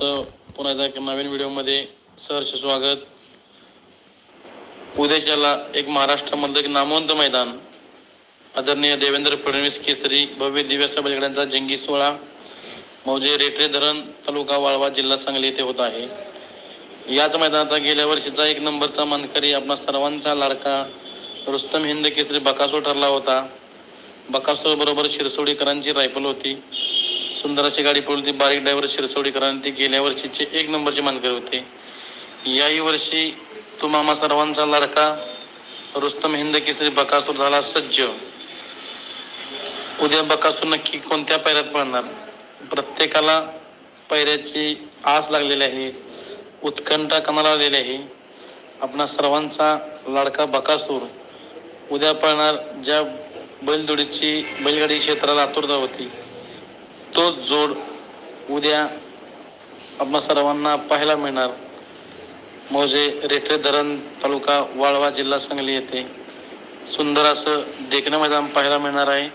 तुमचं पुन्हा एकदा नवीन व्हिडिओमध्ये सहर्ष स्वागत. उद्याच्याला एक महाराष्ट्रामधलं एक नामवंत मैदान. आदरणीय देवेंद्र फडणवीस केसरी भव्य दिव्य असा जिंगी जंगी सोहळा मौजे रेटरे धरण तालुका वाळवा जिल्हा सांगली येथे होत आहे. याच मैदानाचा गेल्या वर्षीचा एक नंबरचा मानकरी आपला सर्वांचा लाडका रुस्तम हिंद केसरी बकासो ठरला होता. बकासो बरोबर शिरसोडीकरांची रायफल होती. सुंदराची गाडी पळून ती बारीक ड्रायव्हर शिरसवडीकरांनी ती गेल्या वर्षीचे एक नंबरचे मानकरी होते. याही वर्षी तू मामा सर्वांचा लाडका रुस्तम हिंद केसरी बकासूर झाला सज्ज. उद्या बकासूर नक्की कोणत्या पायऱ्यात पळणार? प्रत्येकाला पायऱ्याची आस लागलेली आहे उत्कंठा कणाला आलेली आहे. आपणा सर्वांचा लाडका बकासूर उद्या पळणार ज्या बैलदोडीची बैलगाडी क्षेत्राला आतुरता होती. तोच जोड उद्या आपणा सर्वांना पाहायला मिळणार. मौजे रेठे धरण तालुका वाळवा जिल्हा सांगली येथे सुंदर असं देखणं मैदान पाहायला मिळणार आहे.